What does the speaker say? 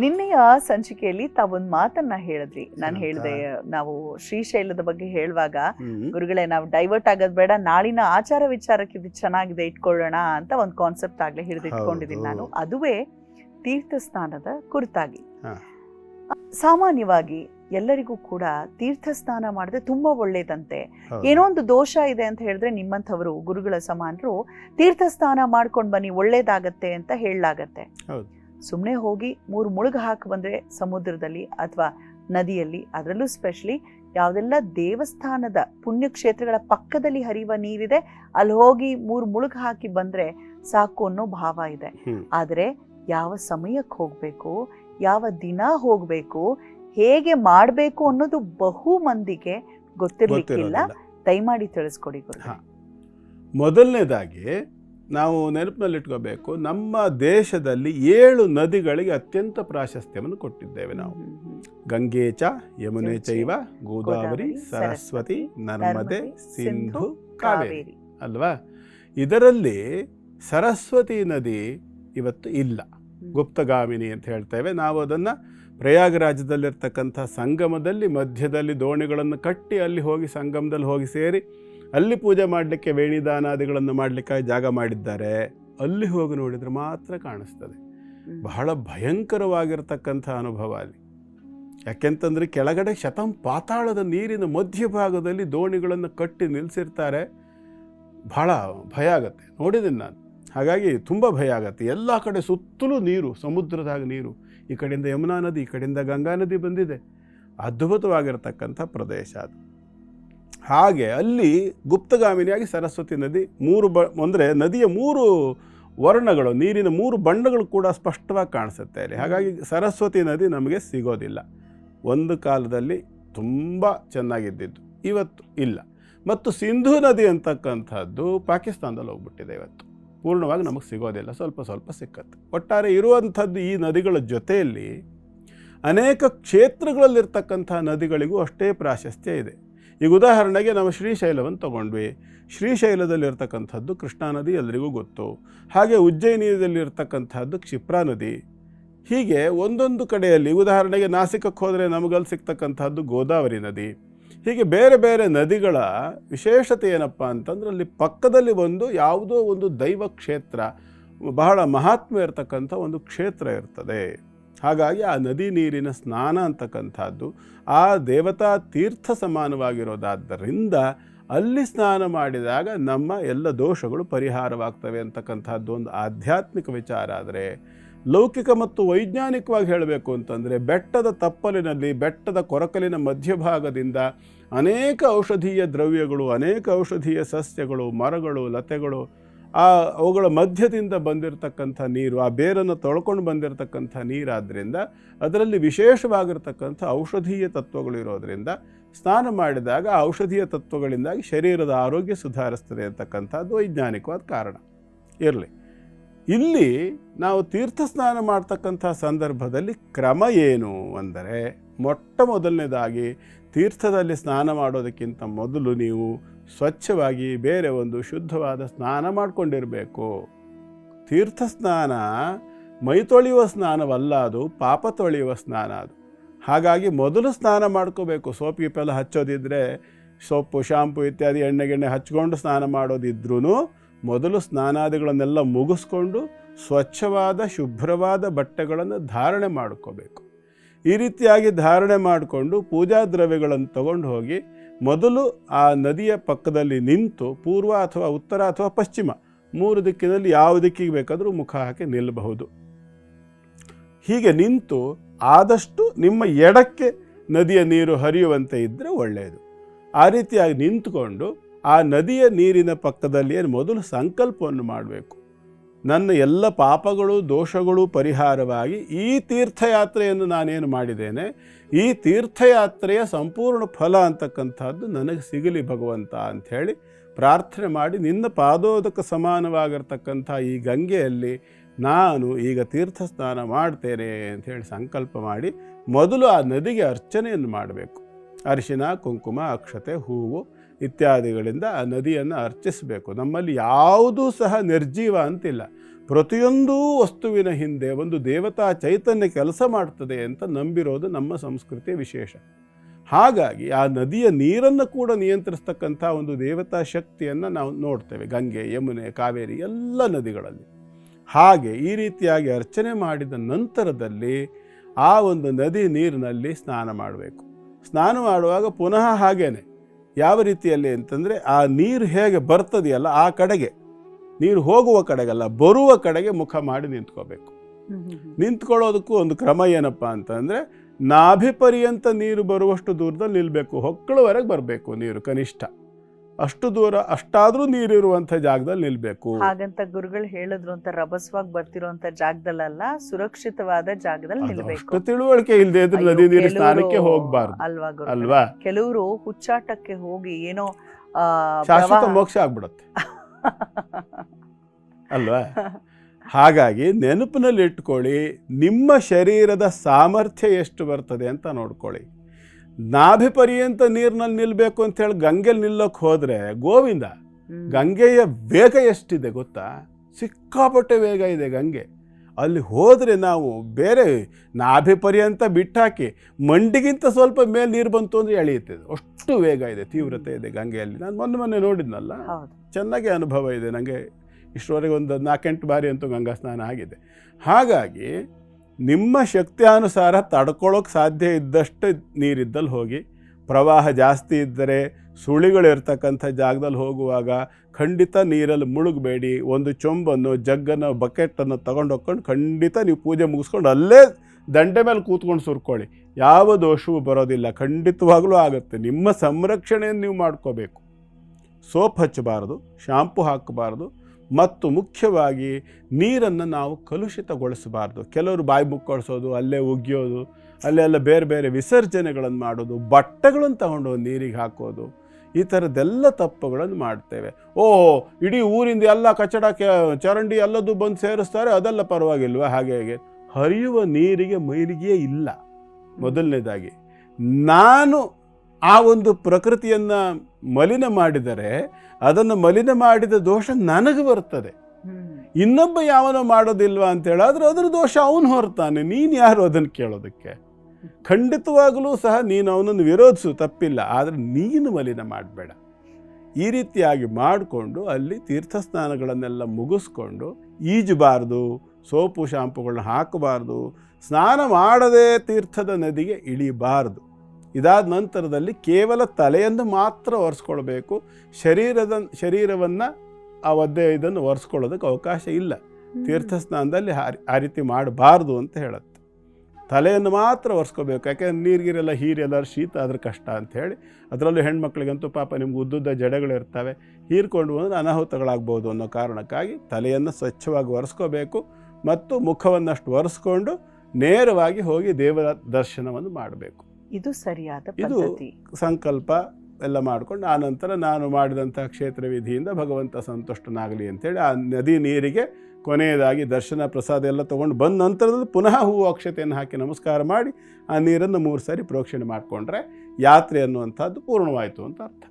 ನಿನ್ನೆಯ ಸಂಚಿಕೆಯಲ್ಲಿ ತಾವೊಂದು ಮಾತನ್ನ ಹೇಳಿದ್ರಿ. ನಾನು? ಹೇಳಿದೆ ನಾವು ಶ್ರೀಶೈಲದ ಬಗ್ಗೆ ಹೇಳುವಾಗ ಗುರುಗಳೇ ನಾವು ಡೈವರ್ಟ್ ಆಗೋದ್ ಬೇಡ ನಾಳಿನ ಆಚಾರ ವಿಚಾರಕ್ಕೆ ಇದು ಚೆನ್ನಾಗಿದೆ ಇಟ್ಕೊಳ್ಳೋಣ ಅಂತ ಒಂದು ಕಾನ್ಸೆಪ್ಟ್ ಆಗ್ಲೇ ಹಿಡಿದಿಟ್ಕೊಂಡಿದ್ದೀನಿ ನಾನು. ಅದುವೇ ತೀರ್ಥ ಸ್ನಾನದ ಕುರಿತಾಗಿ. ಸಾಮಾನ್ಯವಾಗಿ ಎಲ್ಲರಿಗೂ ಕೂಡ ತೀರ್ಥ ಸ್ನಾನ ಮಾಡಿದ್ರೆ ತುಂಬಾ ಒಳ್ಳೇದಂತೆ. ಏನೋ ಒಂದು ದೋಷ ಇದೆ ಅಂತ ಹೇಳಿದ್ರೆ ನಿಮ್ಮಂಥವರು ಗುರುಗಳ ಸಮಾನರು ತೀರ್ಥ ಸ್ನಾನ ಮಾಡ್ಕೊಂಡು ಬನ್ನಿ ಒಳ್ಳೇದಾಗತ್ತೆ ಅಂತ ಹೇಳಲಾಗತ್ತೆ. ಸುಮ್ಮನೆ ಹೋಗಿ ಮೂರು ಮುಳುಗು ಹಾಕಿ ಬಂದ್ರೆ ಸಮುದ್ರದಲ್ಲಿ ಅಥವಾ ನದಿಯಲ್ಲಿ ಅದರಲ್ಲೂ ಸ್ಪೆಷಲಿ ಯಾವುದೆಲ್ಲ ದೇವಸ್ಥಾನದ ಪುಣ್ಯಕ್ಷೇತ್ರಗಳ ಪಕ್ಕದಲ್ಲಿ ಹರಿಯುವ ನೀರಿದೆ ಅಲ್ಲಿ ಹೋಗಿ ಮೂರು ಮುಳುಗು ಹಾಕಿ ಬಂದ್ರೆ ಸಾಕು ಅನ್ನೋ ಭಾವ ಇದೆ. ಆದರೆ ಯಾವ ಸಮಯಕ್ಕೆ ಹೋಗಬೇಕು ಯಾವ ದಿನ ಹೋಗಬೇಕು ಹೇಗೆ ಮಾಡಬೇಕು ಅನ್ನೋದು ಬಹು ಮಂದಿಗೆ ಗೊತ್ತಿರಲಿಕ್ಕಿಲ್ಲ ದಯಮಾಡಿ ತಿಳಿಸ್ಕೊಡಿ. ಮೊದಲನೇದಾಗಿ ನಾವು ನೆನಪಿನಲ್ಲಿಟ್ಕೋಬೇಕು ನಮ್ಮ ದೇಶದಲ್ಲಿ ಏಳು ನದಿಗಳಿಗೆ ಅತ್ಯಂತ ಪ್ರಾಶಸ್ತ್ಯವನ್ನು ಕೊಟ್ಟಿದ್ದೇವೆ ನಾವು. ಗಂಗೇಚ ಯಮುನೆ ಚೈವ ಗೋದಾವರಿ ಸರಸ್ವತಿ ನರ್ಮದೆ ಸಿಂಧು ಕಾವೇರಿ ಅಲ್ವಾ? ಇದರಲ್ಲಿ ಸರಸ್ವತಿ ನದಿ ಇವತ್ತು ಇಲ್ಲ. ಗುಪ್ತಗಾಮಿನಿ ಅಂತ ಹೇಳ್ತೇವೆ. ನಾವು ಅದನ್ನು ಪ್ರಯಾಗರಾಜದಲ್ಲಿರ್ತಕ್ಕಂಥ ಸಂಗಮದಲ್ಲಿ ಮಧ್ಯದಲ್ಲಿ ದೋಣಿಗಳನ್ನು ಕಟ್ಟಿ ಅಲ್ಲಿ ಹೋಗಿ ಸಂಗಮದಲ್ಲಿ ಹೋಗಿ ಸೇರಿ ಅಲ್ಲಿ ಪೂಜೆ ಮಾಡಲಿಕ್ಕೆ ವೇಣಿದಾನಾದಿಗಳನ್ನು ಮಾಡಲಿಕ್ಕಾಗಿ ಜಾಗ ಮಾಡಿದ್ದಾರೆ. ಅಲ್ಲಿ ಹೋಗಿ ನೋಡಿದರೆ ಮಾತ್ರ ಕಾಣಿಸ್ತದೆ. ಬಹಳ ಭಯಂಕರವಾಗಿರ್ತಕ್ಕಂಥ ಅನುಭವ ಅಲ್ಲಿ. ಯಾಕೆಂತಂದರೆ ಕೆಳಗಡೆ ಶತಂ ಪಾತಾಳದ ನೀರಿನ ಮಧ್ಯಭಾಗದಲ್ಲಿ ದೋಣಿಗಳನ್ನು ಕಟ್ಟಿ ನಿಲ್ಲಿಸಿರ್ತಾರೆ ಬಹಳ ಭಯ ಆಗತ್ತೆ. ನೋಡಿದ್ದೀನಿ ನಾನು. ಹಾಗಾಗಿ ತುಂಬ ಭಯ ಆಗತ್ತೆ. ಎಲ್ಲ ಕಡೆ ಸುತ್ತಲೂ ನೀರು ಸಮುದ್ರದಾಗ ನೀರು. ಈ ಕಡೆಯಿಂದ ಯಮುನಾ ನದಿ ಈ ಕಡೆಯಿಂದ ಗಂಗಾ ನದಿ ಬಂದಿದೆ. ಅದ್ಭುತವಾಗಿರ್ತಕ್ಕಂಥ ಪ್ರದೇಶ ಅದು. ಹಾಗೆ ಅಲ್ಲಿ ಗುಪ್ತಗಾಮಿನಿಯಾಗಿ ಸರಸ್ವತಿ ನದಿ ಮೂರು ಬ, ಅಂದರೆ ನದಿಯ ಮೂರು ವರ್ಣಗಳು, ನೀರಿನ ಮೂರು ಬಣ್ಣಗಳು ಕೂಡ ಸ್ಪಷ್ಟವಾಗಿ ಕಾಣಿಸುತ್ತೆ ಅಲ್ಲಿ. ಹಾಗಾಗಿ ಸರಸ್ವತಿ ನದಿ ನಮಗೆ ಸಿಗೋದಿಲ್ಲ. ಒಂದು ಕಾಲದಲ್ಲಿ ತುಂಬ ಚೆನ್ನಾಗಿದ್ದಿದ್ದು, ಇವತ್ತು ಇಲ್ಲ. ಮತ್ತು ಸಿಂಧೂ ನದಿ ಅಂತಕ್ಕಂಥದ್ದು ಪಾಕಿಸ್ತಾನದಲ್ಲಿ ಹೋಗ್ಬಿಟ್ಟಿದೆ ಇವತ್ತು. ಪೂರ್ಣವಾಗಿ ನಮಗೆ ಸಿಗೋದಿಲ್ಲ, ಸ್ವಲ್ಪ ಸ್ವಲ್ಪ ಸಿಕ್ಕತ್ತೆ. ಒಟ್ಟಾರೆ ಇರುವಂಥದ್ದು ಈ ನದಿಗಳ ಜೊತೆಯಲ್ಲಿ ಅನೇಕ ಕ್ಷೇತ್ರಗಳಲ್ಲಿರ್ತಕ್ಕಂಥ ನದಿಗಳಿಗೂ ಅಷ್ಟೇ ಪ್ರಾಶಸ್ತ್ಯ ಇದೆ. ಈಗ ಉದಾಹರಣೆಗೆ ನಾವು ಶ್ರೀಶೈಲವನ್ನು ತಗೊಂಡ್ವಿ. ಶ್ರೀಶೈಲದಲ್ಲಿರ್ತಕ್ಕಂಥದ್ದು ಕೃಷ್ಣಾ ನದಿ ಎಲ್ಲರಿಗೂ ಗೊತ್ತು. ಹಾಗೆ ಉಜ್ಜಯಿನಿಯದಲ್ಲಿರ್ತಕ್ಕಂಥದ್ದು ಕ್ಷಿಪ್ರಾ ನದಿ. ಹೀಗೆ ಒಂದೊಂದು ಕಡೆಯಲ್ಲಿ ಉದಾಹರಣೆಗೆ ನಾಸಿಕಕ್ಕೆ ಹೋದರೆ ನಮಗಲ್ಲಿ ಸಿಗ್ತಕ್ಕಂಥದ್ದು ಗೋದಾವರಿ ನದಿ. ಹೀಗೆ ಬೇರೆ ಬೇರೆ ನದಿಗಳ ವಿಶೇಷತೆ ಏನಪ್ಪ ಅಂತಂದ್ರೆ ಅಲ್ಲಿ ಪಕ್ಕದಲ್ಲಿ ಒಂದು ಯಾವುದೋ ಒಂದು ದೈವ ಕ್ಷೇತ್ರ, ಬಹಳ ಮಹಾತ್ಮ ಇರತಕ್ಕಂಥ ಒಂದು ಕ್ಷೇತ್ರ ಇರ್ತದೆ. ಹಾಗಾಗಿ ಆ ನದಿ ನೀರಿನ ಸ್ನಾನ ಅಂತಕ್ಕಂಥದ್ದು ಆ ದೇವತಾ ತೀರ್ಥ ಸಮಾನವಾಗಿರೋದಾದ್ದರಿಂದ ಅಲ್ಲಿ ಸ್ನಾನ ಮಾಡಿದಾಗ ನಮ್ಮ ಎಲ್ಲ ದೋಷಗಳು ಪರಿಹಾರವಾಗ್ತವೆ ಅಂತಕ್ಕಂಥದ್ದು ಒಂದು ಆಧ್ಯಾತ್ಮಿಕ ವಿಚಾರ. ಆದರೆ ಲೌಕಿಕ ಮತ್ತು ವೈಜ್ಞಾನಿಕವಾಗಿ ಹೇಳಬೇಕು ಅಂತಂದರೆ ಬೆಟ್ಟದ ತಪ್ಪಲಿನಲ್ಲಿ, ಬೆಟ್ಟದ ಕೊರಕಲಿನ ಮಧ್ಯಭಾಗದಿಂದ ಅನೇಕ ಔಷಧೀಯ ದ್ರವ್ಯಗಳು, ಅನೇಕ ಔಷಧೀಯ ಸಸ್ಯಗಳು, ಮರಗಳು, ಲತೆಗಳು ಆ ಅವುಗಳ ಮಧ್ಯದಿಂದ ಬಂದಿರತಕ್ಕಂಥ ನೀರು, ಆ ಬೇರನ್ನು ತೊಳ್ಕೊಂಡು ಬಂದಿರತಕ್ಕಂಥ ನೀರಾದ್ದರಿಂದ ಅದರಲ್ಲಿ ವಿಶೇಷವಾಗಿರ್ತಕ್ಕಂಥ ಔಷಧೀಯ ತತ್ವಗಳು ಇರೋದರಿಂದ ಸ್ನಾನ ಮಾಡಿದಾಗ ಔಷಧೀಯ ತತ್ವಗಳಿಂದಾಗಿ ಶರೀರದ ಆರೋಗ್ಯ ಸುಧಾರಿಸ್ತದೆ ಅಂತಕ್ಕಂಥದ್ದು ವೈಜ್ಞಾನಿಕವಾದ ಕಾರಣ. ಇರಲಿ. ಇಲ್ಲಿ ನಾವು ತೀರ್ಥ ಸ್ನಾನ ಮಾಡ್ತಕ್ಕಂಥ ಸಂದರ್ಭದಲ್ಲಿ ಕ್ರಮ ಏನು ಅಂದರೆ ಮೊಟ್ಟ ಮೊದಲನೇದಾಗಿ ತೀರ್ಥದಲ್ಲಿ ಸ್ನಾನ ಮಾಡೋದಕ್ಕಿಂತ ಮೊದಲು ನೀವು ಸ್ವಚ್ಛವಾಗಿ ಬೇರೆ ಒಂದು ಶುದ್ಧವಾದ ಸ್ನಾನ ಮಾಡಿಕೊಂಡಿರಬೇಕು. ತೀರ್ಥ ಸ್ನಾನ, ಮೈ ತೊಳೆಯುವ ಸ್ನಾನವಲ್ಲ ಅದು, ಪಾಪ ತೊಳೆಯುವ ಸ್ನಾನ ಅದು. ಹಾಗಾಗಿ ಮೊದಲು ಸ್ನಾನ ಮಾಡ್ಕೋಬೇಕು. ಸೋಪ್ ಗೀಪೆಲ್ಲ ಹಚ್ಚೋದಿದ್ರೆ ಸೊಪ್ಪು, ಶಾಂಪು ಇತ್ಯಾದಿ ಎಣ್ಣೆಗೆಣ್ಣೆ ಹಚ್ಕೊಂಡು ಸ್ನಾನ ಮಾಡೋದಿದ್ರೂ ಮೊದಲು ಸ್ನಾನಾದಿಗಳನ್ನೆಲ್ಲ ಮುಗಿಸ್ಕೊಂಡು ಸ್ವಚ್ಛವಾದ, ಶುಭ್ರವಾದ ಬಟ್ಟೆಗಳನ್ನು ಧಾರಣೆ ಮಾಡ್ಕೋಬೇಕು. ಈ ರೀತಿಯಾಗಿ ಧಾರಣೆ ಮಾಡಿಕೊಂಡು ಪೂಜಾ ದ್ರವ್ಯಗಳನ್ನು ತಗೊಂಡು ಹೋಗಿ ಮೊದಲು ಆ ನದಿಯ ಪಕ್ಕದಲ್ಲಿ ನಿಂತು ಪೂರ್ವ ಅಥವಾ ಉತ್ತರ ಅಥವಾ ಪಶ್ಚಿಮ ಮೂರು ದಿಕ್ಕಿನಲ್ಲಿ ಯಾವ ದಿಕ್ಕಿಗೆ ಬೇಕಾದರೂ ಮುಖ ಹಾಕಿ ನಿಲ್ಲಬಹುದು. ಹೀಗೆ ನಿಂತು ಆದಷ್ಟು ನಿಮ್ಮ ಎಡಕ್ಕೆ ನದಿಯ ನೀರು ಹರಿಯುವಂತೆ ಇದ್ದರೆ ಒಳ್ಳೆಯದು. ಆ ರೀತಿಯಾಗಿ ನಿಂತುಕೊಂಡು ಆ ನದಿಯ ನೀರಿನ ಪಕ್ಕದಲ್ಲಿ ಮೊದಲು ಸಂಕಲ್ಪವನ್ನು ಮಾಡಬೇಕು. ನನ್ನ ಎಲ್ಲ ಪಾಪಗಳು, ದೋಷಗಳು ಪರಿಹಾರವಾಗಿ ಈ ತೀರ್ಥಯಾತ್ರೆಯನ್ನು ನಾನೇನು ಮಾಡಿದ್ದೇನೆ? ಈ ತೀರ್ಥಯಾತ್ರೆಯ ಸಂಪೂರ್ಣ ಫಲ ಅಂತಕ್ಕಂಥದ್ದು ನನಗೆ ಸಿಗಲಿ ಭಗವಂತ ಅಂಥೇಳಿ ಪ್ರಾರ್ಥನೆ ಮಾಡಿ ನಿನ್ನ ಪಾದೋದಕ ಸಮಾನವಾಗಿರ್ತಕ್ಕಂಥ ಈ ಗಂಗೆಯಲ್ಲಿ ನಾನು ಈಗ ತೀರ್ಥ ಸ್ನಾನ ಮಾಡ್ತೇನೆ ಅಂಥೇಳಿ ಸಂಕಲ್ಪ ಮಾಡಿ ಮೊದಲು ಆ ನದಿಗೆ ಅರ್ಚನೆಯನ್ನು ಮಾಡಬೇಕು. ಅರಿಶಿನ, ಕುಂಕುಮ, ಅಕ್ಷತೆ, ಹೂವು ಇತ್ಯಾದಿಗಳಿಂದ ಆ ನದಿಯನ್ನು ಅರ್ಚಿಸಬೇಕು. ನಮ್ಮಲ್ಲಿ ಯಾವುದೂ ಸಹ ನಿರ್ಜೀವ ಅಂತಿಲ್ಲ. ಪ್ರತಿಯೊಂದು ವಸ್ತುವಿನ ಹಿಂದೆ ಒಂದು ದೇವತಾ ಚೈತನ್ಯ ಕೆಲಸ ಮಾಡ್ತದೆ ಅಂತ ನಂಬಿರೋದು ನಮ್ಮ ಸಂಸ್ಕೃತಿಯ ವಿಶೇಷ. ಹಾಗಾಗಿ ಆ ನದಿಯ ನೀರನ್ನು ಕೂಡ ನಿಯಂತ್ರಿಸ್ತಕ್ಕಂಥ ಒಂದು ದೇವತಾ ಶಕ್ತಿಯನ್ನು ನಾವು ನೋಡ್ತೇವೆ. ಗಂಗೆ, ಯಮುನೆ, ಕಾವೇರಿ ಎಲ್ಲ ನದಿಗಳಲ್ಲಿ. ಹಾಗೆ ಈ ರೀತಿಯಾಗಿ ಅರ್ಚನೆ ಮಾಡಿದ ನಂತರದಲ್ಲಿ ಆ ಒಂದು ನದಿ ನೀರಿನಲ್ಲಿ ಸ್ನಾನ ಮಾಡಬೇಕು. ಸ್ನಾನ ಮಾಡುವಾಗ ಪುನಃ ಹಾಗೇನೆ ಯಾವ ರೀತಿಯಲ್ಲಿ ಅಂತಂದರೆ ಆ ನೀರು ಹೇಗೆ ಬರ್ತದೆಯಲ್ಲ ಆ ಕಡೆಗೆ ನೀರು ಹೋಗುವ ಕಡೆಗಲ್ಲ ಬರುವ ಕಡೆಗೆ ಮುಖ ಮಾಡಿ ನಿಂತ್ಕೋಬೇಕು. ನಿಂತ್ಕೊಳ್ಳೋದಕ್ಕೂ ಒಂದು ಕ್ರಮ ಏನಪ್ಪ ಅಂತಂದರೆ ನಾಭಿಪರ್ಯಂತ ನೀರು ಬರುವಷ್ಟು ದೂರದಲ್ಲಿ ನಿಲ್ಲಬೇಕು ಹೊಕ್ಕಳವರೆಗೆ ಬರಬೇಕು ನೀರು ಕನಿಷ್ಠ ಅಷ್ಟು ದೂರ ಅಷ್ಟಾದ್ರೂ ನೀರಿರುವಂತ ಜಾಗದಲ್ಲಿ ನಿಲ್ಬೇಕು. ಹಾಗಂತ ಗುರುಗಳು ಹೇಳಿದ್ರು ಅಂತ ರಭಸವಾಗಿ ಬರ್ತಿರುವಂತ ಜಾಗದಲ್ಲ ಸುರಕ್ಷಿತವಾದ ಜಾಗದಲ್ಲಿ ನಿಲ್ಬೇಕು. ತಿಳುವಳಿಕೆ ಇಲ್ಲದೆ ಇದ್ರೆ ನದಿ ನೀರು ಸ್ನಾನಕ್ಕೆ ಹೋಗ್ಬಾರ್ದು. ಅಲ್ವಾ? ಅಲ್ವಾ? ಕೆಲವರು ಹುಚ್ಚಾಟಕ್ಕೆ ಹೋಗಿ ಏನೋ ಶಾಶ್ವತ ಮೋಕ್ಷ ಆಗ್ಬಿಡುತ್ತೆ. ಅಲ್ವಾ? ಹಾಗಾಗಿ ನೆನಪಿನಲ್ಲಿ ಇಟ್ಕೊಳ್ಳಿ ನಿಮ್ಮ ಶರೀರದ ಸಾಮರ್ಥ್ಯ ಎಷ್ಟು ಬರ್ತದೆ ಅಂತ ನೋಡ್ಕೊಳ್ಳಿ. ನಾಭಿ ಪರ್ಯಂತ ನೀರಿನಲ್ಲಿ ನಿಲ್ಲಬೇಕು ಅಂತ ಹೇಳಿ ಗಂಗೆಲಿ ನಿಲ್ಲೋಕೆ ಹೋದರೆ ಗೋವಿಂದ. ಗಂಗೆಯ ವೇಗ ಎಷ್ಟಿದೆ ಗೊತ್ತಾ? ಸಿಕ್ಕಾಪಟ್ಟೆ ವೇಗ ಇದೆ ಗಂಗೆ. ಅಲ್ಲಿ ಹೋದರೆ ನಾವು ಬೇರೆ ನಾಭಿ ಪರ್ಯಂತ ಬಿಟ್ಟಾಕಿ ಮಂಡಿಗಿಂತ ಸ್ವಲ್ಪ ಮೇಲೆ ನೀರು ಬಂತು ಅಂದರೆ ಎಳೆಯುತ್ತೆ ಅಷ್ಟು ವೇಗ ಇದೆ ತೀವ್ರತೆ ಇದೆ ಗಂಗೆಯಲ್ಲಿ. ನಾನು ಮೊನ್ನೆ ಮೊನ್ನೆ ನೋಡಿದ್ನಲ್ಲ? ಚೆನ್ನಾಗಿ ಅನುಭವ ಇದೆ ನನಗೆ ಇಷ್ಟರವರೆಗೆ ಒಂದು ನಾಲ್ಕೆಂಟು ಬಾರಿ ಅಂತೂ ಗಂಗಾ ಸ್ನಾನ ಆಗಿದೆ. ಹಾಗಾಗಿ ನಿಮ್ಮ ಶಕ್ತಿಯಾನುಸಾರ ತಡ್ಕೊಳ್ಳೋಕೆ ಸಾಧ್ಯ ಇದ್ದಷ್ಟು ನೀರಿದ್ದಲ್ಲಿ ಹೋಗಿ. ಪ್ರವಾಹ ಜಾಸ್ತಿ ಇದ್ದರೆ ಸುಳಿಗಳಿರ್ತಕ್ಕಂಥ ಜಾಗದಲ್ಲಿ ಹೋಗುವಾಗ ಖಂಡಿತ ನೀರಲ್ಲಿ ಮುಳುಗಬೇಡಿ. ಒಂದು ಚೊಂಬನ್ನು, ಜಗ್ಗನ್ನು, ಬಕೆಟನ್ನು ತಗೊಂಡು ಹೋಗ್ಕೊಂಡು ಖಂಡಿತ ನೀವು ಪೂಜೆ ಮುಗಿಸ್ಕೊಂಡು ಅಲ್ಲೇ ದಂಡೆ ಮೇಲೆ ಕೂತ್ಕೊಂಡು ಸುರ್ಕೊಳ್ಳಿ. ಯಾವ ದೋಷವೂ ಬರೋದಿಲ್ಲ. ಖಂಡಿತವಾಗಲೂ ಆಗುತ್ತೆ. ನಿಮ್ಮ ಸಂರಕ್ಷಣೆಯನ್ನು ನೀವು ಮಾಡ್ಕೋಬೇಕು. ಸೋಪ್ ಹಚ್ಚಬಾರ್ದು, ಶಾಂಪು ಹಾಕಬಾರ್ದು ಮತ್ತು ಮುಖ್ಯವಾಗಿ ನೀರನ್ನು ನಾವು ಕಲುಷಿತಗೊಳಿಸಬಾರ್ದು. ಕೆಲವರು ಬಾಯಿ ಮುಕ್ಕೊಳಿಸೋದು, ಅಲ್ಲೇ ಉಗಿಯೋದು ಅಲ್ಲೆಲ್ಲ ಬೇರೆ ಬೇರೆ ವಿಸರ್ಜನೆಗಳನ್ನು ಮಾಡೋದು, ಬಟ್ಟೆಗಳನ್ನು ತಗೊಂಡು ನೀರಿಗೆ ಹಾಕೋದು, ಈ ಥರದ್ದೆಲ್ಲ ತಪ್ಪುಗಳನ್ನು ಮಾಡ್ತೇವೆ. ಓ ಇಡೀ ಊರಿಂದ ಎಲ್ಲ ಕಚಡ ಚರಂಡಿ ಎಲ್ಲದೂ ಬಂದು ಸೇರಿಸ್ತಾರೆ, ಅದೆಲ್ಲ ಪರವಾಗಿಲ್ವ? ಹಾಗೆ ಹಾಗೆ. ಹರಿಯುವ ನೀರಿಗೆ ಮೈಲಿಗೆಯೇ ಇಲ್ಲ. ಮೊದಲನೇದಾಗಿ, ನಾನು ಆ ಒಂದು ಪ್ರಕೃತಿಯನ್ನು ಮಲಿನ ಮಾಡಿದರೆ ಅದನ್ನು ಮಲಿನ ಮಾಡಿದ ದೋಷ ನನಗೆ ಬರ್ತದೆ. ಇನ್ನೊಬ್ಬ ಯಾವನೋ ಮಾಡೋದಿಲ್ವಾ ಅಂತ ಹೇಳಿದ್ರೆ ಅದರ ದೋಷ ಅವನು ಹೊರ್ತಾನೆ ನೀನು ಯಾರು ಅದನ್ನು ಕೇಳೋದಕ್ಕೆ? ಖಂಡಿತವಾಗಲೂ ಸಹ ನೀನು ಅವನನ್ನು ವಿರೋಧಿಸು ತಪ್ಪಿಲ್ಲ ಆದರೆ ನೀನು ಮಲಿನ ಮಾಡಬೇಡ. ಈ ರೀತಿಯಾಗಿ ಮಾಡಿಕೊಂಡು ಅಲ್ಲಿ ತೀರ್ಥ ಸ್ನಾನಗಳನ್ನೆಲ್ಲ ಮುಗಿಸ್ಕೊಂಡು ಈಜಬಾರ್ದು ಸೋಪು ಶಾಂಪುಗಳನ್ನ ಹಾಕಬಾರ್ದು ಸ್ನಾನ ಮಾಡದೇ ತೀರ್ಥದ ನದಿಗೆ ಇಳಿಬಾರ್ದು. ಇದಾದ ನಂತರದಲ್ಲಿ ಕೇವಲ ತಲೆಯನ್ನು ಮಾತ್ರ ಒರೆಸ್ಕೊಳ್ಬೇಕು ಶರೀರದ ಶರೀರವನ್ನು ಆ ಒದ್ದೆ ಇದನ್ನು ಒರೆಸ್ಕೊಳ್ಳೋದಕ್ಕೆ ಅವಕಾಶ ಇಲ್ಲ. ತೀರ್ಥಸ್ನಾನದಲ್ಲಿ ತೀರ್ಥ ಸ್ನಾನದಲ್ಲಿ ಆ- ಆ ರೀತಿ ಮಾಡಬಾರ್ದು ಅಂತ ಹೇಳುತ್ತೆ. ತಲೆಯನ್ನು ಮಾತ್ರ ಒರೆಸ್ಕೋಬೇಕು ಯಾಕೆಂದ್ರೆ ನೀರಿಗಿರೆಲ್ಲ ಹೀರೆಲ್ಲ ಶೀತ ಆದ್ರೆ ಕಷ್ಟ ಅಂತ ಹೇಳಿ. ಅದರಲ್ಲೂ ಹೆಣ್ಮಕ್ಳಿಗಂತೂ ಪಾಪ ನಿಮ್ಗೆ ಉದ್ದುದ್ದ ಜಡೆಗಳಿರ್ತವೆ. ಹೀರ್ಕೊಂಡು ಬಂದರೆ ಅನಾಹುತಗಳಾಗ್ಬೋದು ಅನ್ನೋ ಕಾರಣಕ್ಕಾಗಿ ತಲೆಯನ್ನು ಸ್ವಚ್ಛವಾಗಿ ಒರೆಸ್ಕೋಬೇಕು ಮತ್ತು ಮುಖವನ್ನಷ್ಟು ಒರೆಸ್ಕೊಂಡು ನೇರವಾಗಿ ಹೋಗಿ ದೇವರ ದರ್ಶನವನ್ನು ಮಾಡಬೇಕು. ಇದು ಸರಿಯಾದ ಇದು ಸಂಕಲ್ಪ ಎಲ್ಲ ಮಾಡ್ಕೊಂಡು ಆನಂತರ ನಾನು ಮಾಡಿದಂಥ ಕ್ಷೇತ್ರ ವಿಧಿಯಿಂದ ಭಗವಂತ ಸಂತುಷ್ಟನಾಗಲಿ ಅಂತೇಳಿ ಆ ನದಿ ನೀರಿಗೆ ಕೊನೆಯದಾಗಿ ದರ್ಶನ ಪ್ರಸಾದ ಎಲ್ಲ ತೊಗೊಂಡು ಬಂದ ನಂತರದಲ್ಲಿ ಪುನಃ ಹೂವು ಅಕ್ಷತೆಯನ್ನು ಹಾಕಿ ನಮಸ್ಕಾರ ಮಾಡಿ ಆ ನೀರನ್ನು ಮೂರು ಸಾರಿ ಪ್ರೋಕ್ಷಣೆ ಮಾಡಿಕೊಂಡ್ರೆ ಯಾತ್ರೆ ಅನ್ನುವಂಥದ್ದು ಪೂರ್ಣವಾಯಿತು ಅಂತ ಅರ್ಥ.